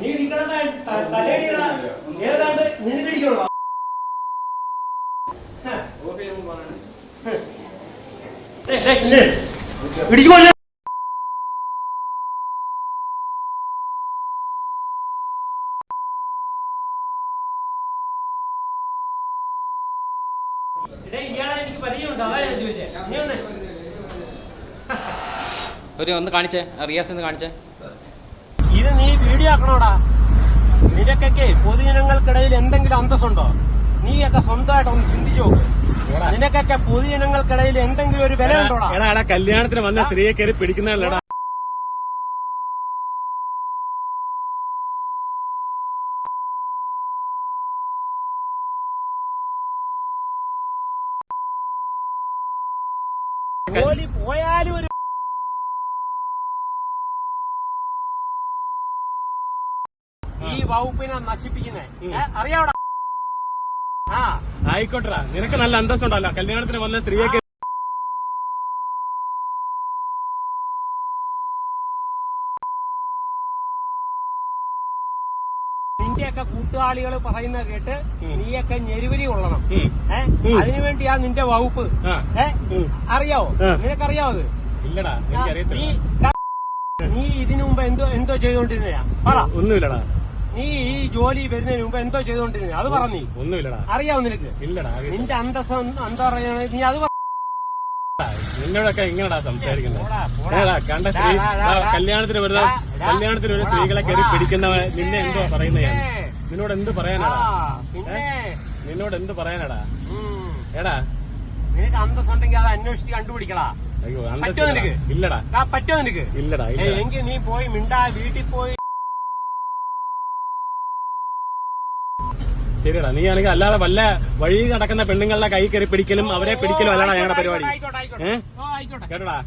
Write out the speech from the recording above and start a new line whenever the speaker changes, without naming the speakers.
നീ ഏതാണ്ട് നിനക്കടിക്കണോ
ഒരു ഒന്ന് കാണിച്ചേ റിയാസ് ഒന്ന് കാണിച്ചേ.
ഇത് നീ വീഡിയോ ആക്കണോടാ നിനക്കൊക്കെ പൊതുജനങ്ങൾക്കിടയിൽ എന്തെങ്കിലും അന്തസ്സുണ്ടോ? നീയൊക്കെ സ്വന്തമായിട്ട് ഒന്ന് ചിന്തിച്ചു നോക്ക്. നിനക്കൊക്കെ പൊതുജനങ്ങൾക്കിടയിൽ എന്തെങ്കിലും ഒരു വില ഉണ്ടോടാ
എടാ കല്യാണത്തിന് വന്ന സ്ത്രീയെ കയറി പിടിക്കുന്നതല്ലടാ.
ജോലി പോയാലും ഒരു ഈ വകുപ്പിനെ നശിപ്പിക്കുന്നേ. അറിയാവട. ആ.
ആയിക്കോട്ടെടാ. നിനക്ക് നല്ല അന്തസ്സുണ്ടല്ലോ. കല്യാണത്തിന് വന്ന സ്ത്രീയെ കയറി
നിന്റെയൊക്കെ കൂട്ടുകാളികൾ പറയുന്നത് കേട്ട് നീയൊക്കെ ഞെരുവരി കൊള്ളണം.
ഏഹ്
അതിനുവേണ്ടിയാ നിന്റെ വകുപ്പ്.
ഏഹ്
അറിയാവോ. നിനക്കറിയാവോ അത്?
ഇല്ലടാ
നീ നീ ഇതിനു മുമ്പ് എന്തോ എന്തോ ചെയ്തോണ്ടിരുന്നയാ? പറ.
ഒന്നുമില്ലടാ.
നീ ഈ ജോലി വരുന്നതിന് മുമ്പ് എന്തോ ചെയ്തോണ്ടിരുന്നു അത് പറ നീ.
ഒന്നുമില്ലടാ.
അറിയാവോ നിനക്ക്?
ഇല്ലടാ
നിന്റെ അന്തസ് എന്താ പറയാ? നീ അത്.
നിന്നോടൊക്കെ ഇങ്ങനെടാ സംസാരിക്കുന്നത്. കണ്ട സ്ത്രീ. കല്യാണത്തിന് വരുന്ന. കല്യാണത്തിന് ഒരു സ്ത്രീകളെ കയറി
പോടാ.
പിടിക്കുന്നവ നിന്നെ എന്തോ പറയുന്നത് ഞാൻ നിന്നോട് എന്ത്
ആ,
പറയാനാടാ നിന്നോട് എന്ത് പറയാനാടാ. എടാ
നിനക്ക് അന്തസ്സുണ്ടെങ്കിൽ അത് അന്വേഷിച്ച് കണ്ടുപിടിക്കടാ.
അയ്യോ ഇല്ലടാ.
ആ പറ്റോ നിനക്ക്?
ഇല്ലടാ ഇല്ലടാ.
എങ്കിൽ നീ പോയി മിണ്ടാ വീട്ടിൽ പോയി
ശരിയടാ നീ ആണെങ്കിൽ അല്ലാതെ വല്ല വഴി നടക്കുന്ന പെണ്ണുങ്ങളുടെ കൈ കയറി പിടിക്കലും അവരെ പിടിക്കലും അല്ലാടാ ഞങ്ങളുടെ പരിപാടി.
ഏഹ്
കേട്ടോടാ?